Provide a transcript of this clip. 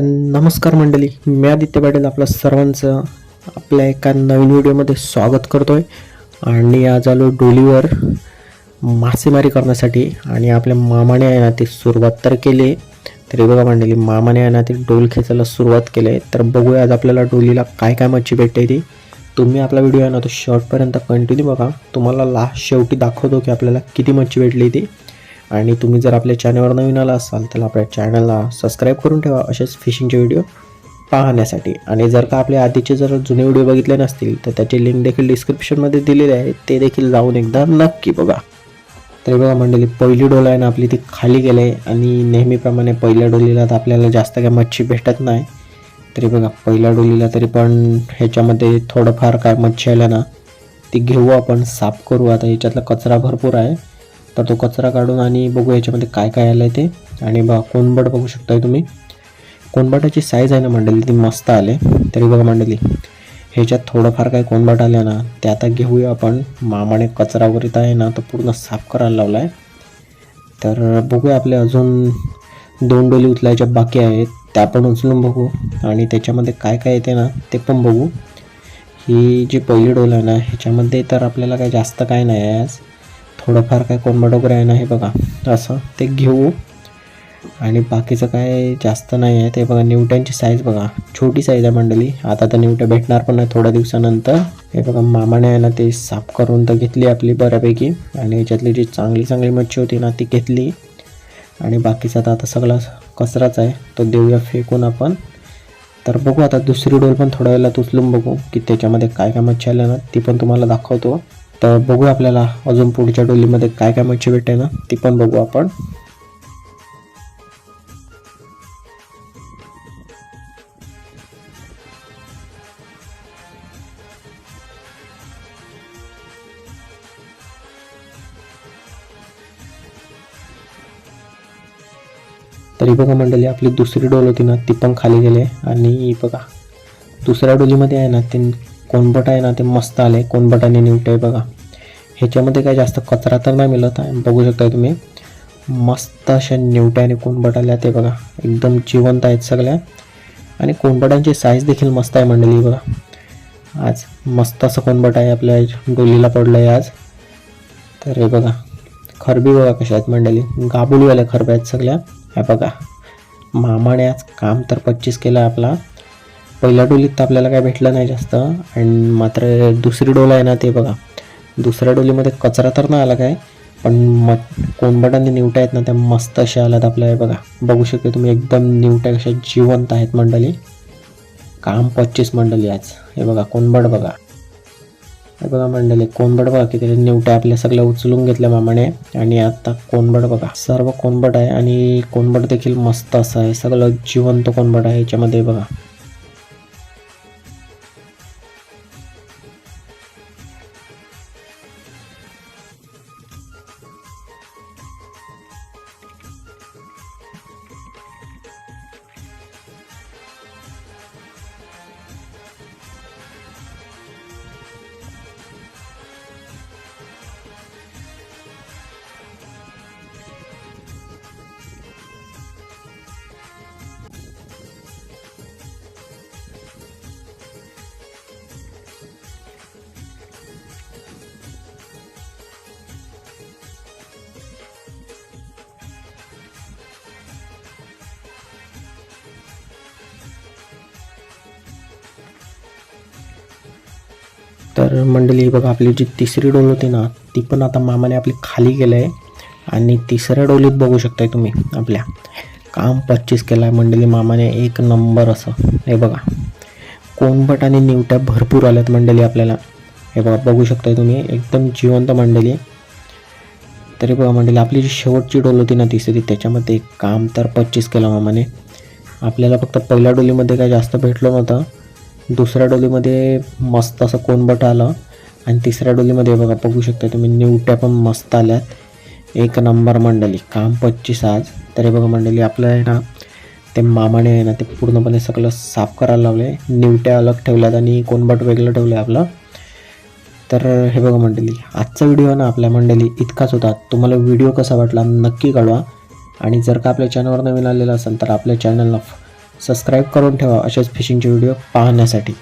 तर नमस्कार मंडळी मी आदित्य पाटील आपलं सर्वांचं आपल्या एका नवीन व्हिडिओमध्ये स्वागत करतो आहे आणि आज आलो डोलीवर मासेमारी करण्यासाठी आणि आपल्या मामाने आहे ना ती सुरुवात तर केली आहे. तरी बघा मंडळी मामाने आहे ना ती डोल खेचायला सुरुवात केली आहे. तर बघूया आज आपल्याला डोलीला काय काय मच्छी भेटते ती तुम्ही आपला व्हिडिओ आहे ना तो शॉर्टपर्यंत कंटिन्यू बघा तुम्हाला लास्ट शेवटी दाखवतो की आपल्याला किती मच्छी भेटली ती आणि तुम्ही जर आपल्या चॅनलवर नवीन आला असाल तर आपल्या चॅनलला सबस्क्राईब करून ठेवा. असेच फिशिंगचे व्हिडिओ पाहण्यासाठी. आणि जर का आपले आधीचे जर जुने व्हिडिओ बघितले नसतील तर त्याचे लिंक देखील डिस्क्रिप्शनमध्ये दिलेले आहे ते देखील जाऊन एकदा नक्की बघा. तरी बघा मंडळी पहिली डोला आहे ना आपली ती खाली गेले आणि नेहमीप्रमाणे पहिल्या डोलीला तर आपल्याला जास्त काय मच्छी भेटत नाही. तरी बघा पहिल्या डोलीला तरी पण ह्याच्यामध्ये थोडंफार काय मच्छी आल्या ना ती घेऊ आपण साफ करू. आता ह्याच्यातला कचरा भरपूर आहे. तर तो कचरा काढून आणि बघू याच्यामध्ये काय काय आलं आहे ते. आणि बघा कोनबट बघू शकताय तुम्ही. कोनबटाची साईज आहे ना मंडळी ती मस्त आले. तरी बघा मंडळी ह्याच्यात थोडंफार काही कोनबट आल्या ना ते आता घेऊया आपण. मामाने कचरा वगैरे तर आहे ना तो पूर्ण साफ करायला लावला आहे तर बघूया आपले अजून दोन डोली उचलायच्या बाकी आहेत त्या पण उचलून बघू. आणि त्याच्यामध्ये काय काय येते ना ते पण बघू. ही जी पहिली डोल आहे ना ह्याच्यामध्ये तर आपल्याला काही जास्त काय नाही आहे आज. थोडंफार काय कोंबड वगैरे आहे ना हे बघा. असं ते घेऊ. आणि बाकीचं काय जास्त नाही आहे. ते बघा निवट्यांची साईज बघा. छोटी साईज आहे मंडळी. आता तर निवट्या भेटणार पण नाही थोड्या दिवसानंतर. हे बघा मामाने आहे ना ते साफ करून तर घेतली आपली बऱ्यापैकी. आणि याच्यातली जी चांगली चांगली मच्छी होती ना ती घेतली. आणि बाकीचा तर आता सगळा कचराच आहे. तो देऊया फेकून आपण. तर बघू आता दुसरी डोल पण थोड्या वेळात उचलून बघू की त्याच्यामध्ये काय काय मच्छी आल्या ना ती पण तुम्हाला दाखवतो. तर बघू आपल्याला अजून पुढच्या डोलीमध्ये काय काय मच्छी भेटते ना ती पण बघू आपण. तरी बघा मंडळी आपली दुसरी डोल होती ना ती पण खाली गेले आणि बघा दुसऱ्या डोलीमध्ये आहे ना ते कोणबट आहे ना ते मस्त आले. कोणबटाने निवटे बघा. ह्याच्यामध्ये काय जास्त कचरा तर नाही मिळत आहे. बघू शकता तुम्ही. मस्त अशा निवट्याने आणि आल्या ते बघा. एकदम जिवंत आहेत सगळ्या. आणि कोणबटांची साईज देखील मस्त आहे मंडळी बघा. आज मस्त असं कोणबट आहे आपल्या डोलीला पडलं आहे आज. तर हे बघा. खरबी बघा कशा आहेत मंडळी. गाबुलीवाल्या खरब्या आहेत सगळ्या. ह्या बघा. मामाने आज काम तर पच्चीस केलं आपला. पहिल्या डोलीत तर आपल्याला काय भेटलं नाही जास्त. आणि मात्र दुसरी डोला आहे ना ते बघा. दुसऱ्या डोलीमध्ये कचरा तर नाही आला काय? पण म कोंबड्यांनी निवट्या आहेत ना त्या मस्त अशा आल्यात आपल्या हे बघा. बघू शकते तुम्ही एकदम निवट्या कशा जिवंत आहेत मंडळी. काम पच्चीस मंडळी आज. हे बघा कोंबड बघा. हे बघा मंडळी कोंबड बघा की त्याच्या निवट्या आपल्या सगळ्या उचलून घेतल्या मामाने. आणि आता कोंबड बघा सर्व कोंबड आहे आणि कोंबड देखील मस्त असं आहे. सगळं जिवंत कोंबड आहे याच्यामध्ये बघा. तर मंडळी बघा आपली जी तिसरी डोल होती ना ती पण आता मामाने आपली खाली केलं आहे आणि तिसऱ्या डोलीत बघू शकताय तुम्ही आपल्या. काम पच्चीस केलं आहे मंडळी मामाने एक नंबर असं. हे बघा. कोणबट आणि निवट्या भरपूर आल्यात मंडळी आपल्याला. हे बघा बघू शकताय तुम्ही एकदम जिवंत मंडळी. तरी बघा मंडळी आपली जी शेवटची डोल होती ना तिसरी त्याच्यामध्ये काम तर पच्चीस केलं मामाने. आपल्याला फक्त पहिल्या डोलीमध्ये काय जास्त भेटलं नव्हतं. दुसऱ्या डोलीमध्ये मस्त असं कोणबट आलं. आणि तिसऱ्या डोलीमध्ये बघा बघू शकता तुम्ही निवट्या पण मस्त आल्यात. एक नंबर मंडळी काम पच्चीस आज. तरी बघा मंडळी आपलं आहे ना ते मामाने आहे ना ते पूर्णपणे सगळं साफ करायला लावले निवट्या अलग ठेवल्यात आणि कोणबट वेगळं ठेवलं आहे आपलं. तर हे बघा मंडळी आजचा व्हिडिओ ना आपल्या मंडळी इतकाच होता. तुम्हाला व्हिडिओ कसा वाटला नक्की कळवा. आणि जर का आपल्या चॅनलवर नवीन आलेला असेल तर आपल्या चॅनलला सबस्क्राईब करून ठेवा अशाच फिशिंगचे व्हिडिओ पाहण्यासाठी.